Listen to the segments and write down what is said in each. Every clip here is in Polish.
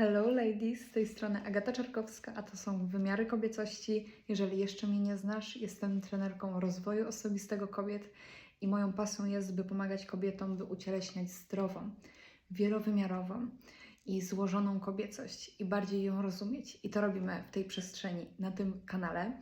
Hello ladies, z tej strony Agata Czarkowska, a to są wymiary kobiecości. Jeżeli jeszcze mnie nie znasz, jestem trenerką rozwoju osobistego kobiet i moją pasją jest, by pomagać kobietom, by ucieleśniać zdrową, wielowymiarową i złożoną kobiecość i bardziej ją rozumieć. I to robimy w tej przestrzeni, na tym kanale.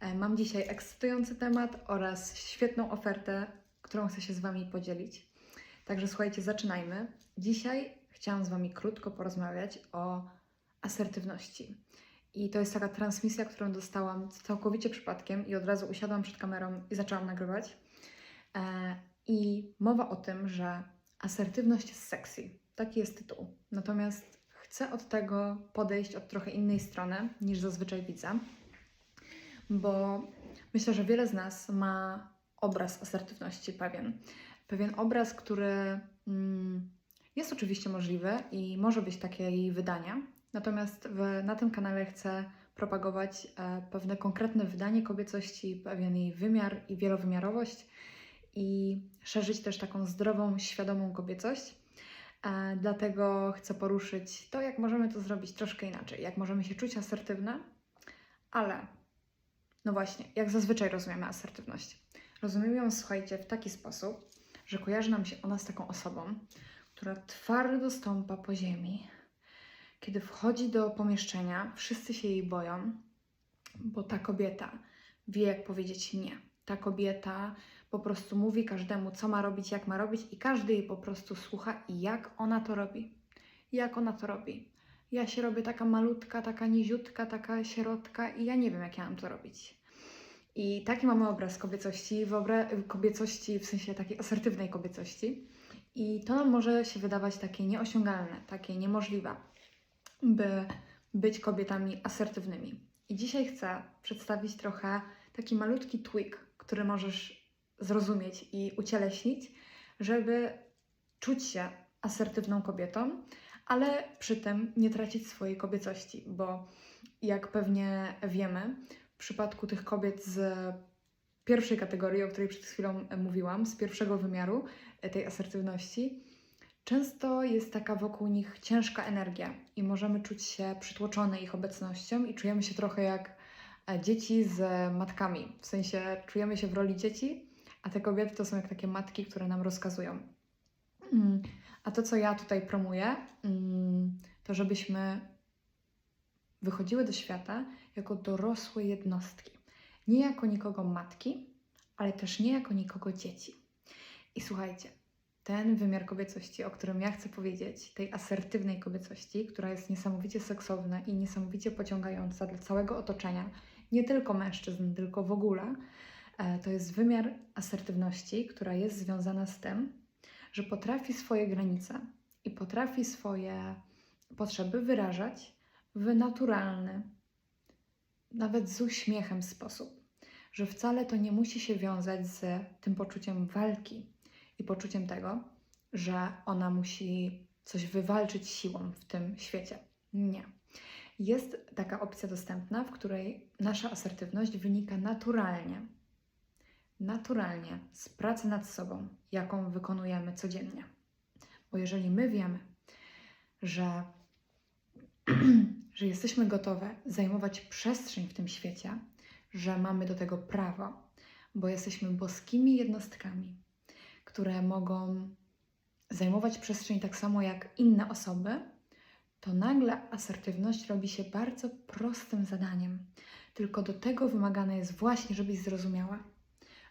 E, Mam dzisiaj ekscytujący temat oraz świetną ofertę, którą chcę się z Wami podzielić. Także słuchajcie, zaczynajmy. Dzisiaj chciałam z Wami krótko porozmawiać o asertywności. I to jest taka transmisja, którą dostałam całkowicie przypadkiem i od razu usiadłam przed kamerą i zaczęłam nagrywać. E, I mowa o tym, że asertywność jest sexy. Taki jest tytuł. Natomiast chcę od tego podejść od trochę innej strony niż zazwyczaj widzę, bo myślę, że wiele z nas ma obraz asertywności pewien. Pewien obraz, który mm, jest oczywiście możliwy i może być takie jej wydania. Natomiast w, na tym kanale chcę propagować e, pewne konkretne wydanie kobiecości, pewien jej wymiar i wielowymiarowość i szerzyć też taką zdrową, świadomą kobiecość. E, dlatego chcę poruszyć to, jak możemy to zrobić troszkę inaczej, jak możemy się czuć asertywne, ale no właśnie, jak zazwyczaj rozumiemy asertywność. Rozumiemy ją, słuchajcie, w taki sposób, że kojarzy nam się ona z taką osobą, która twardo stąpa po ziemi. Kiedy wchodzi do pomieszczenia, wszyscy się jej boją, bo ta kobieta wie, jak powiedzieć nie. Ta kobieta po prostu mówi każdemu, co ma robić, jak ma robić, i każdy jej po prostu słucha, i jak ona to robi. Jak ona to robi. Ja się robię taka malutka, taka niziutka, taka sierotka, i ja nie wiem, jak ja mam to robić. I taki mamy obraz kobiecości, wyobra- kobiecości w sensie takiej asertywnej kobiecości. I to nam może się wydawać takie nieosiągalne, takie niemożliwe, by być kobietami asertywnymi. I dzisiaj chcę przedstawić trochę taki malutki tweak, który możesz zrozumieć i ucieleśnić, żeby czuć się asertywną kobietą, ale przy tym nie tracić swojej kobiecości, bo jak pewnie wiemy, w przypadku tych kobiet z pierwszej kategorii, o której przed chwilą mówiłam, z pierwszego wymiaru e, tej asertywności, często jest taka wokół nich ciężka energia i możemy czuć się przytłoczone ich obecnością i czujemy się trochę jak e, dzieci z matkami. W sensie czujemy się w roli dzieci, a te kobiety to są jak takie matki, które nam rozkazują. Mm, A to, co ja tutaj promuję, mm, to żebyśmy wychodziły do świata jako dorosłe jednostki. Nie jako nikogo matki, ale też nie jako nikogo dzieci. I słuchajcie, ten wymiar kobiecości, o którym ja chcę powiedzieć, tej asertywnej kobiecości, która jest niesamowicie seksowna i niesamowicie pociągająca dla całego otoczenia, nie tylko mężczyzn, tylko w ogóle, e, to jest wymiar asertywności, która jest związana z tym, że potrafi swoje granice i potrafi swoje potrzeby wyrażać w naturalny, nawet z uśmiechem sposób. Że wcale to nie musi się wiązać z tym poczuciem walki i poczuciem tego, że ona musi coś wywalczyć siłą w tym świecie. Nie. Jest taka opcja dostępna, w której nasza asertywność wynika naturalnie. Naturalnie z pracy nad sobą, jaką wykonujemy codziennie. Bo jeżeli my wiemy, że że jesteśmy gotowe zajmować przestrzeń w tym świecie, że mamy do tego prawo, bo jesteśmy boskimi jednostkami, które mogą zajmować przestrzeń tak samo jak inne osoby, to nagle asertywność robi się bardzo prostym zadaniem. Tylko do tego wymagane jest właśnie, żebyś zrozumiała,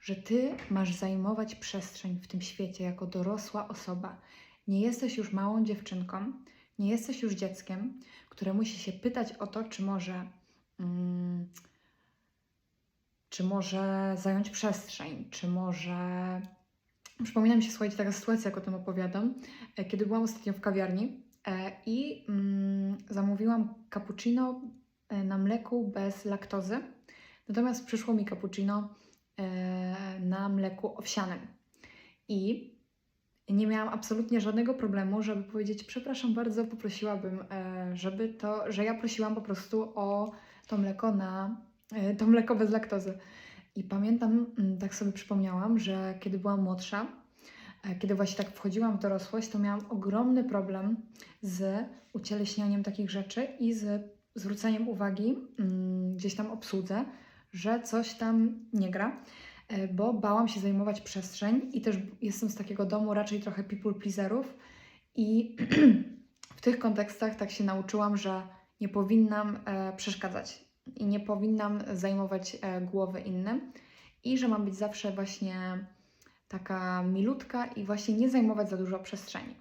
że ty masz zajmować przestrzeń w tym świecie jako dorosła osoba. Nie jesteś już małą dziewczynką, nie jesteś już dzieckiem, które musi się pytać o to, czy może, mm, czy może zająć przestrzeń, czy może. Przypomina mi się, słuchajcie, taka sytuacja, jak o tym opowiadam, e, kiedy byłam ostatnio w kawiarni e, i mm, zamówiłam cappuccino e, na mleku bez laktozy, natomiast przyszło mi cappuccino na mleku owsianym. I nie miałam absolutnie żadnego problemu, żeby powiedzieć, przepraszam bardzo, poprosiłabym, e, żeby to, że ja prosiłam po prostu o to mleko na, e, to mleko bez laktozy. I pamiętam, mm, tak sobie przypomniałam, że kiedy byłam młodsza, e, kiedy właśnie tak wchodziłam w dorosłość, to miałam ogromny problem z ucieleśnianiem takich rzeczy i z zwróceniem uwagi mm, gdzieś tam obsłudze, że coś tam nie gra, bo bałam się zajmować przestrzeń i też jestem z takiego domu raczej trochę people pleaserów i w tych kontekstach tak się nauczyłam, że nie powinnam e, przeszkadzać i nie powinnam zajmować e, głowy innym i że mam być zawsze właśnie taka milutka i właśnie nie zajmować za dużo przestrzeni.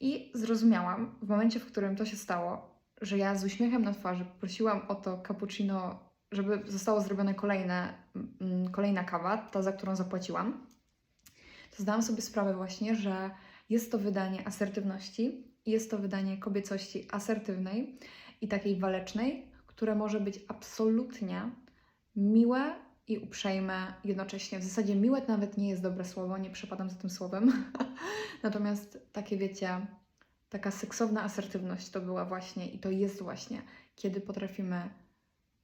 I zrozumiałam w momencie, w którym to się stało, że ja z uśmiechem na twarzy prosiłam o to cappuccino, żeby zostało zrobione kolejne, mm, kolejna kawa, ta, za którą zapłaciłam, to zdałam sobie sprawę właśnie, że jest to wydanie asertywności, jest to wydanie kobiecości asertywnej i takiej walecznej, które może być absolutnie miłe i uprzejme jednocześnie. W zasadzie miłe to nawet nie jest dobre słowo, nie przepadam za tym słowem. Natomiast takie wiecie, taka seksowna asertywność to była właśnie i to jest właśnie, kiedy potrafimy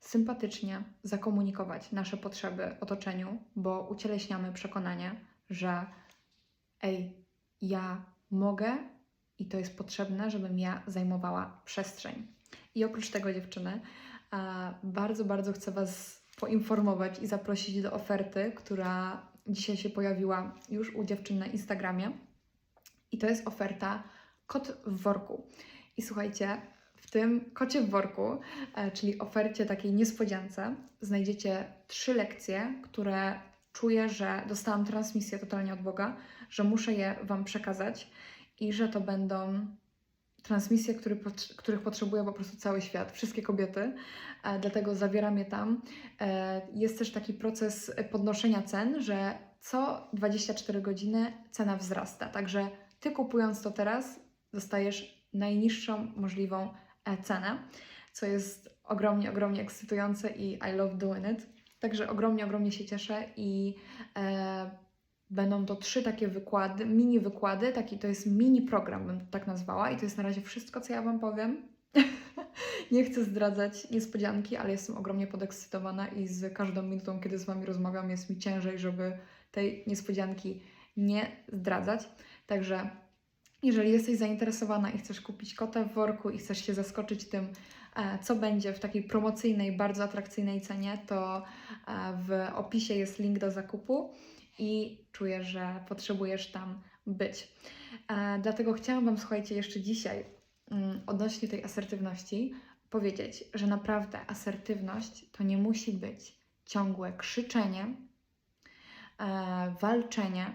sympatycznie zakomunikować nasze potrzeby otoczeniu, bo ucieleśniamy przekonanie, że ej, ja mogę i to jest potrzebne, żebym ja zajmowała przestrzeń. I oprócz tego, dziewczyny, bardzo, bardzo chcę Was poinformować i zaprosić do oferty, która dzisiaj się pojawiła już u dziewczyn na Instagramie. I to jest oferta Kot w worku. I słuchajcie, w tym kocie w worku, e, czyli ofercie takiej niespodziance, znajdziecie trzy lekcje, które czuję, że dostałam transmisję totalnie od Boga, że muszę je Wam przekazać i że to będą transmisje, który, których potrzebuje po prostu cały świat, wszystkie kobiety, e, dlatego zawieram je tam. E, jest też taki proces podnoszenia cen, że co 24 godziny cena wzrasta, także Ty kupując to teraz, dostajesz najniższą możliwą cenę, co jest ogromnie, ogromnie ekscytujące i I love doing it. Także ogromnie, ogromnie się cieszę i e, będą to trzy takie wykłady, mini wykłady, taki to jest mini program, bym tak nazwała i to jest na razie wszystko, co ja Wam powiem. Nie chcę zdradzać niespodzianki, ale jestem ogromnie podekscytowana i z każdą minutą, kiedy z Wami rozmawiam, jest mi ciężej, żeby tej niespodzianki nie zdradzać. Także jeżeli jesteś zainteresowana i chcesz kupić kota w worku i chcesz się zaskoczyć tym, e, co będzie w takiej promocyjnej, bardzo atrakcyjnej cenie, to e, w opisie jest link do zakupu i czuję, że potrzebujesz tam być. E, Dlatego chciałam Wam, słuchajcie, jeszcze dzisiaj mm, odnośnie tej asertywności powiedzieć, że naprawdę asertywność to nie musi być ciągłe krzyczenie, walczenie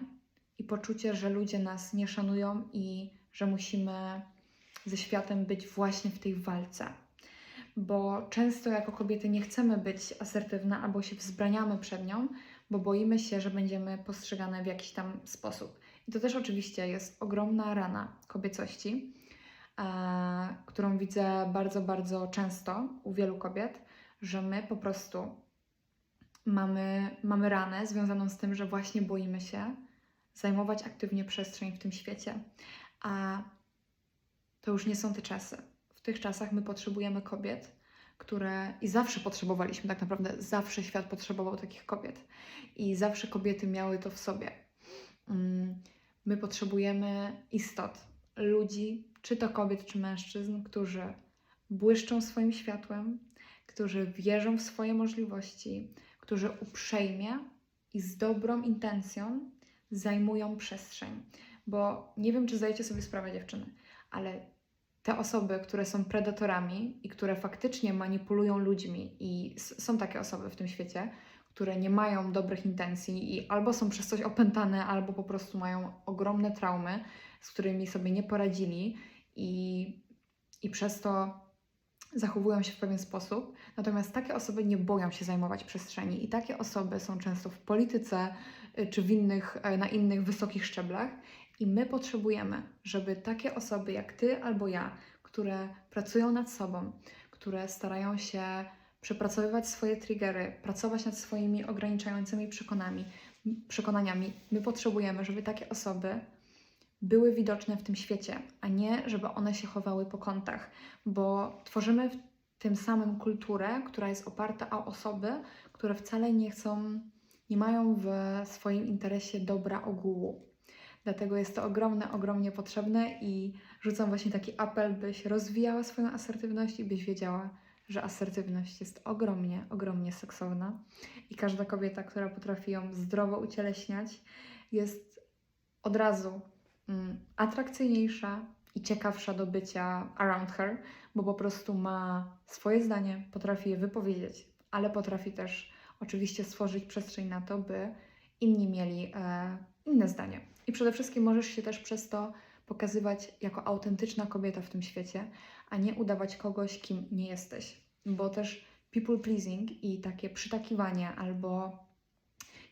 i poczucie, że ludzie nas nie szanują i że musimy ze światem być właśnie w tej walce. Bo często jako kobiety nie chcemy być asertywne albo się wzbraniamy przed nią, bo boimy się, że będziemy postrzegane w jakiś tam sposób. I to też oczywiście jest ogromna rana kobiecości, e, którą widzę bardzo, bardzo często u wielu kobiet, że my po prostu mamy, mamy ranę związaną z tym, że właśnie boimy się zajmować aktywnie przestrzeń w tym świecie. A to już nie są te czasy. W tych czasach my potrzebujemy kobiet, które i zawsze potrzebowaliśmy, tak naprawdę zawsze świat potrzebował takich kobiet i zawsze kobiety miały to w sobie. Mm, My potrzebujemy istot, ludzi, czy to kobiet, czy mężczyzn, którzy błyszczą swoim światłem, którzy wierzą w swoje możliwości, którzy uprzejmie i z dobrą intencją zajmują przestrzeń. Bo nie wiem, czy zdajecie sobie sprawę, dziewczyny, ale te osoby, które są predatorami i które faktycznie manipulują ludźmi, i są takie osoby w tym świecie, które nie mają dobrych intencji i albo są przez coś opętane, albo po prostu mają ogromne traumy, z którymi sobie nie poradzili i, i przez to zachowują się w pewien sposób. Natomiast takie osoby nie boją się zajmować przestrzeni i takie osoby są często w polityce czy w innych, e, na innych wysokich szczeblach. I my potrzebujemy, żeby takie osoby jak ty albo ja, które pracują nad sobą, które starają się przepracowywać swoje triggery, pracować nad swoimi ograniczającymi przekonami, przekonaniami, my potrzebujemy, żeby takie osoby były widoczne w tym świecie, a nie żeby one się chowały po kątach, bo tworzymy w tym samym kulturę, która jest oparta o osoby, które wcale nie chcą, mają w swoim interesie dobra ogółu. Dlatego jest to ogromne, ogromnie potrzebne i rzucam właśnie taki apel, byś rozwijała swoją asertywność i byś wiedziała, że asertywność jest ogromnie, ogromnie seksowna i każda kobieta, która potrafi ją zdrowo ucieleśniać, jest od razu mm, atrakcyjniejsza i ciekawsza do bycia around her, bo po prostu ma swoje zdanie, potrafi je wypowiedzieć, ale potrafi też oczywiście stworzyć przestrzeń na to, by inni mieli e, inne zdanie. I przede wszystkim możesz się też przez to pokazywać jako autentyczna kobieta w tym świecie, a nie udawać kogoś, kim nie jesteś. Bo też people pleasing i takie przytakiwanie albo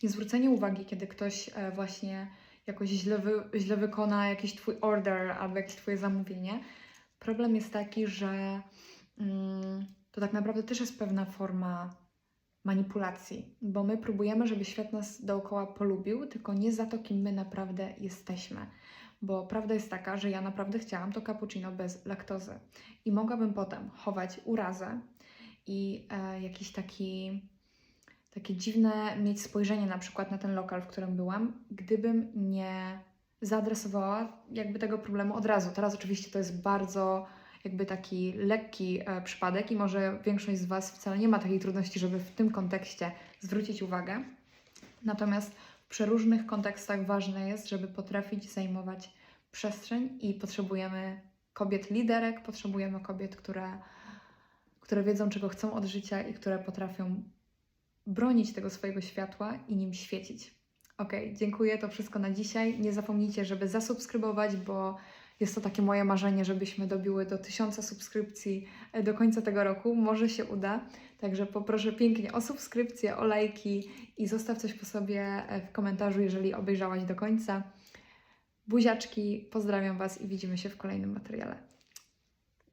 niezwrócenie uwagi, kiedy ktoś e, właśnie jakoś źle, wy, źle wykona jakiś Twój order albo jakieś Twoje zamówienie. Problem jest taki, że mm, to tak naprawdę też jest pewna forma manipulacji, bo my próbujemy, żeby świat nas dookoła polubił, tylko nie za to, kim my naprawdę jesteśmy. Bo prawda jest taka, że ja naprawdę chciałam to cappuccino bez laktozy i mogłabym potem chować urazę i e, jakiś taki takie dziwne mieć spojrzenie na przykład na ten lokal, w którym byłam, gdybym nie zaadresowała jakby tego problemu od razu. Teraz oczywiście to jest bardzo jakby taki lekki e, przypadek i może większość z Was wcale nie ma takiej trudności, żeby w tym kontekście zwrócić uwagę. Natomiast w przeróżnych kontekstach ważne jest, żeby potrafić zajmować przestrzeń i potrzebujemy kobiet liderek, potrzebujemy kobiet, które, które wiedzą, czego chcą od życia i które potrafią bronić tego swojego światła i nim świecić. Ok, dziękuję, to wszystko na dzisiaj. Nie zapomnijcie, żeby zasubskrybować, bo jest to takie moje marzenie, żebyśmy dobiły do tysiąca subskrypcji e, do końca tego roku. Może się uda. Także poproszę pięknie o subskrypcję, o lajki i zostaw coś po sobie e, w komentarzu, jeżeli obejrzałaś do końca. Buziaczki, pozdrawiam Was i widzimy się w kolejnym materiale.